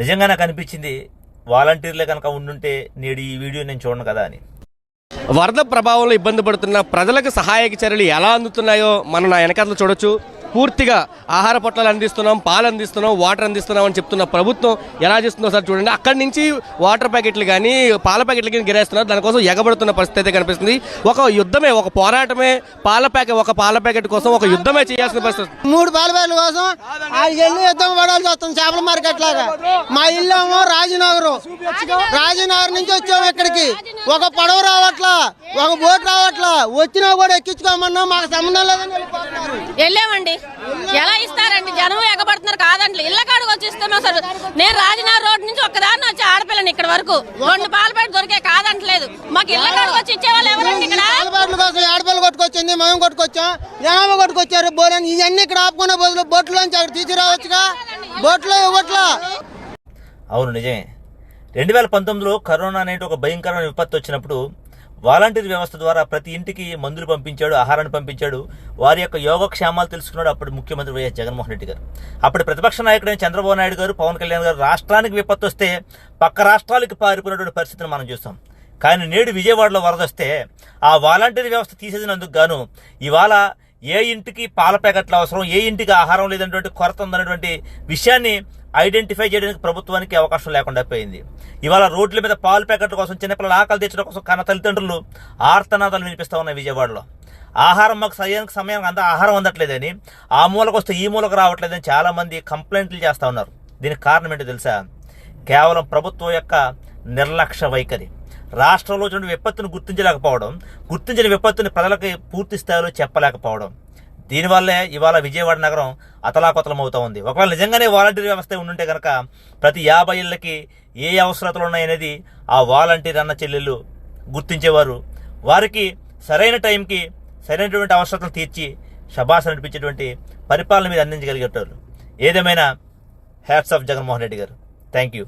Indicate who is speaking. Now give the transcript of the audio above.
Speaker 1: నిజంగా నాకు అనిపించింది వాలంటీర్లే కనుక ఉండుంటే నేడు ఈ వీడియో నేను చూడను కదా అని.
Speaker 2: వరద ప్రభావంలో ఇబ్బంది పడుతున్న ప్రజలకు సహాయక చర్యలు ఎలా అందుతున్నాయో మనం నా వెనకాతలు చూడొచ్చు. పూర్తిగా ఆహార పొట్లాలు అందిస్తున్నాం పాలు అందిస్తున్నాం వాటర్ అందిస్తున్నాం అని చెప్తున్న ప్రభుత్వం ఎలా చేస్తుందో సార్ చూడండి. అక్కడి నుంచి వాటర్ ప్యాకెట్లు కానీ పాల ప్యాకెట్లు కానీ గిరేస్తున్నారు. దానికోసం ఎగబడుతున్న పరిస్థితి అయితే కనిపిస్తుంది. ఒక యుద్ధమే ఒక పోరాటమే పాల ప్యాకెట్ ఒక పాల ప్యాకెట్ కోసం ఒక యుద్ధమే చేయాల్సిన పరిస్థితి
Speaker 3: మూడు పాల ప్యాకెట్ల కోసం ఆ ఇల్లు యుద్ధం పడాల్సి వస్తుంది చేపల మార్కెట్ లాగా. మా ఇల్లు ఏమో రాజనగరం. రాజనగర్ నుంచి వచ్చాము ఇక్కడికి. ఒక పడవ రావట్లా ఒక బోట్ రావట్లా. వచ్చినా కూడా ఎక్కించుకోమన్నా మాకు సంబంధం లేదని.
Speaker 4: వెళ్ళామండి. ఎలా ఇస్తారండి? జనం ఎగబడుతున్నారు కాదండి. ఇళ్ళ కాడికి వచ్చి ఇస్తాం అసలు నేను రాజనగర్ రోడ్ నుంచి ఒక్కదాన్ని వచ్చి ఆడపిల్లని ఇక్కడ వరకు. రెండు పాలు పెట్టి దొరికే కాదంటలేదు. మాకు ఇళ్ళ కాడికి వచ్చి ఇచ్చేవాళ్ళు ఎవరండి ఇక్కడ?
Speaker 3: పాల ప్యాకెట్ల కోసం ఆడపిల్ల కొట్టుకొచ్చింది మేము కొట్టుకొచ్చాం. జనాభా కొట్టుకొచ్చారు బోలని. ఇవన్నీ ఇక్కడ ఆపుకునే బదులు బోట్లోంచి అక్కడ తీసుకురావచ్చుగా? బోట్లో ఇవ్వట్లా?
Speaker 1: అవును నిజమే. రెండు వేల పంతొమ్మిదిలో కరోనా అనేది ఒక భయంకరమైన విపత్తు వచ్చినప్పుడు వాలంటీర్ వ్యవస్థ ద్వారా ప్రతి ఇంటికి మందులు పంపించాడు ఆహారాన్ని పంపించాడు. వారి యొక్క యోగక్షేమాలు తెలుసుకున్నాడు అప్పటి ముఖ్యమంత్రి వైఎస్ జగన్మోహన్ రెడ్డి గారు. అప్పటి ప్రతిపక్ష నాయకుడైన చంద్రబాబు నాయుడు గారు పవన్ కళ్యాణ్ గారు రాష్ట్రానికి విపత్తు వస్తే పక్క రాష్ట్రాలకు పారిపోయినటువంటి పరిస్థితిని మనం చూస్తాం. కానీ నేడు విజయవాడలో వరద వస్తే ఆ వాలంటీర్ వ్యవస్థ తీసేసినందుకు గాను ఇవాళ ఏ ఇంటికి పాల ప్యాకెట్లు అవసరం ఏ ఇంటికి ఆహారం లేదన్నటువంటి కొరత ఉందనేటువంటి విషయాన్ని ఐడెంటిఫై చేయడానికి ప్రభుత్వానికి అవకాశం లేకుండా పోయింది. ఇవాళ రోడ్ల మీద పాల ప్యాకెట్ల కోసం చిన్నపిల్లల ఆకలి తెచ్చడం కోసం కన్న తల్లిదండ్రులు ఆర్తనాదాలు వినిపిస్తూ ఉన్నాయి విజయవాడలో. ఆహారం మాకు సరైన సమయానికి అంత ఆహారం అందట్లేదని ఆ మూలకు వస్తే ఈ మూలకు రావట్లేదని చాలామంది కంప్లైంట్లు చేస్తూ ఉన్నారు. దీనికి కారణం ఏంటో తెలుసా? కేవలం ప్రభుత్వం యొక్క నిర్లక్ష్య వైఖరి. రాష్ట్రంలో చూడండి విపత్తును గుర్తించలేకపోవడం గుర్తించిన విపత్తుని ప్రజలకి పూర్తి స్థాయిలో చెప్పలేకపోవడం. దీనివల్లే ఇవాళ విజయవాడ నగరం అతలాకుతలం అవుతూ ఉంది ఒకవేళ నిజంగానే వాలంటీర్ వ్యవస్థ ఉండుంటే కనుక ప్రతి యాభై ఇళ్ళకి ఏ అవసరతలు ఉన్నాయనేది ఆ వాలంటీర్ అన్న చెల్లెళ్ళు గుర్తించేవారు. వారికి సరైన టైంకి సరైనటువంటి అవసరతలు తీర్చి శబాస నడిపించేటువంటి పరిపాలన మీద అందించగలిగేటోళ్ళు. ఏదేమైనా హ్యాట్స్ ఆఫ్ జగన్మోహన్ రెడ్డి గారు. Thank you